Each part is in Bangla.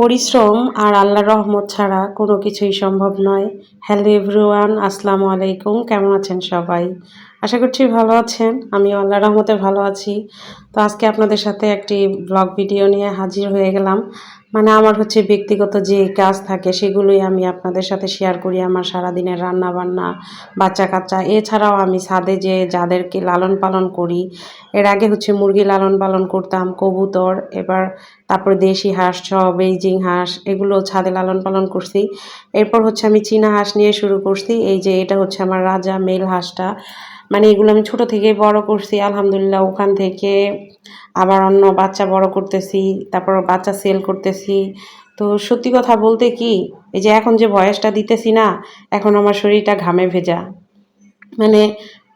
পরিশ্রম আর আল্লাহ রহমত ছাড়া কোনো কিছুই সম্ভব নয়। হ্যালো এভরিওয়ান, আসসালামু আলাইকুম। কেমন আছেন সবাই? আশা করছি ভালো আছেন। আমি আল্লাহ রহমতে ভালো আছি। তো আজকে আপনাদের সাথে একটি ব্লগ ভিডিও নিয়ে হাজির হয়ে গেলাম। মানে আমার হচ্ছে ব্যক্তিগত যে কাজ থাকে, সেগুলোই আমি আপনাদের সাথে শেয়ার করি। আমার সারাদিনের রান্না বান্না বাচ্চা কাচ্চা এছাড়াও আমি ছাদে যে যাদেরকে লালন পালন করি, এর আগে হচ্ছে মুরগি লালন পালন করতাম, কবুতর, এবার তারপরে দেশি হাঁস ছ বেইজিং হাঁস এগুলো ছাদে লালন পালন করছি। এরপর হচ্ছে আমি চীনা হাঁস নিয়ে শুরু করছি। এই যে এটা হচ্ছে আমার রাজা মেল হাঁসটা। মানে এগুলো আমি ছোট থেকে বড় করছি, আলহামদুলিল্লাহ ওখান থেকে আবার অন্য বাচ্চা বড় করতেছি, তারপর বাচ্চা সেল করতেছি। তো সত্যি কথা বলতে কি, এই যে এখন যে বয়সটা দিতেছি না, এখন আমার শরীরটা ঘামে ভেজা। মানে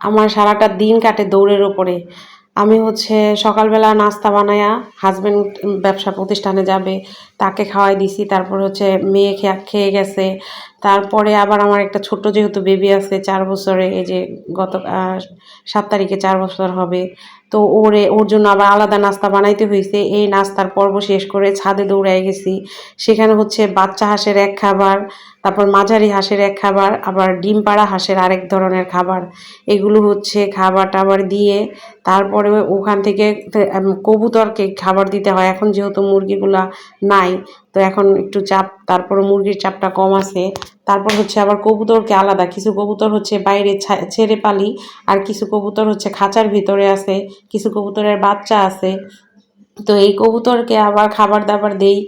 আমার সারাটা দিন কাটে দৌড়ের ওপরে আমি হচ্ছে সকালবেলা নাস্তা বানায়া হাজব্যান্ড ব্যবসা প্রতিষ্ঠানে যাবে, তাকে খাওয়াই দিছি, তারপর হচ্ছে মেয়ে খেয়ে গেছে। তারপরে আবার আমার একটা ছোট্ট যেহেতু বেবি আছে, চার বছরে, এই যে গত সাত তারিখে চার বছর হবে। তো ওরে, ওর জন্য আবার আলাদা নাস্তা বানাইতে হয়েছে এই নাস্তার পর্ব শেষ করে ছাদে দৌড়াই গেছি। সেখানে হচ্ছে বাচ্চা হাঁসের এক খাবার, তারপর মাঝারি হাঁসের এক খাবার, আবার ডিম পাড়া হাঁসের আরেক ধরনের খাবার। এগুলো হচ্ছে খাবার টাবার দিয়ে তারপরে ওখান থেকে কবুতরকে খাবার দিতে হয়। এখন যেহেতু মুরগিগুলা নাই তো এখন একটু চাপ তারপর মুরগির চাপটা কম আছে। তারপর হচ্ছে আবার কবুতরকে আলাদা, কিছু কবুতর হচ্ছে বাইরে ছেড়ে পালি, আর কিছু কবুতর হচ্ছে খাঁচার ভিতরে আছে, কিছু কবুতরের বাচ্চা আছে। তো এই কবুতরকে আবার খাবার দাবার দেই।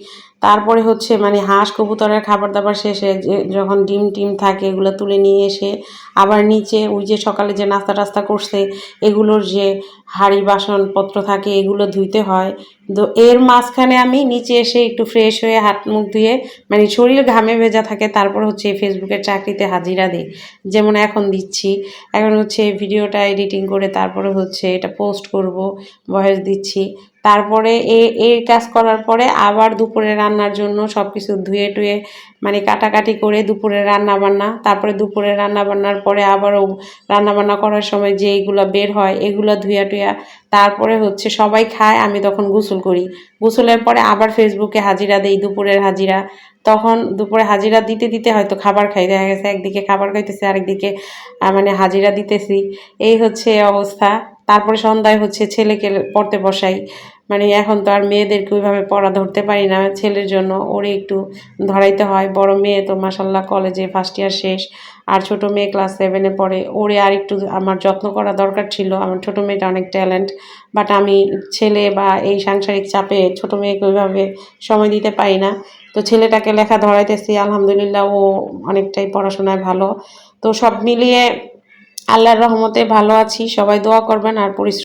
তারপরে হচ্ছে মানে হাঁস কবুতরের খাবার দাবার শেষে যখন ডিম টিম থাকে, এগুলো তুলে নিয়ে এসে আবার নিচে ওই যে সকালে যে নাস্তা টাস্তা করছে, এগুলোর যে হাঁড়ি বাসনপত্র থাকে, এগুলো ধুইতে হয়। তো এর মাঝখানে আমি নিচে এসে একটু ফ্রেশ হয়ে হাত মুখ ধুয়ে মানে শরীর ঘামে ভেজা থাকে, তারপর হচ্ছে ফেসবুকের চাকরিতে হাজিরা দিই। যেমন এখন দিচ্ছি, এখন হচ্ছে ভিডিওটা এডিটিং করে তারপরে হচ্ছে এটা পোস্ট করব ভয়েস দিচ্ছি। তারপরে এ এই কাজ করার পরে আবার দুপুরে রান্নার জন্য সব কিছু ধুয়ে টুয়ে মানে কাটাকাটি করে দুপুরে রান্না বান্না তারপরে দুপুরে রান্না বান্নার পরে আবারও রান্না বান্না করার সময় যে এইগুলো বের হয়, এগুলো ধুয়া টুয়া তারপরে হচ্ছে সবাই খায়, আমি তখন গোসল করি। গোসলের পরে আবার ফেসবুকে হাজিরা দেই দুপুরের হাজিরা। তখন দুপুরে হাজিরা দিতে দিতে হয়তো খাবার খাই, দেখা গেছে একদিকে খাবার খাইতেছি, আরেকদিকে মানে হাজিরা দিতেছি। এই হচ্ছে অবস্থা। তারপরে সন্ধ্যায় হচ্ছে ছেলেকে পড়তে বসাই। মানে এখন তো আর মেয়েদেরকে ওইভাবে পড়া ধরতে পারি না ছেলের জন্য। ওরে একটু ধরাইতে হয়। বড় মেয়ে তো মাসাল্লাহ কলেজে ফার্স্ট ইয়ার শেষ, আর ছোট মেয়ে ক্লাস সেভেনে পড়ে। ওরে আর একটু আমার যত্ন করা দরকার ছিল। আমার ছোট মেয়েটা অনেক ট্যালেন্ট বাট আমি ছেলে বা এই সাংসারিক চাপে ছোট মেয়েকে ওইভাবে সময় দিতে পারি না। তো ছেলেটাকে লেখা ধরাইতেছি। আলহামদুলিল্লাহ ও অনেকটাই পড়াশোনায় ভালো। তো সব মিলিয়ে আল্লাহর রহমতে ভালো আছি। সবাই দোয়া করবেন আর পরিশ্রম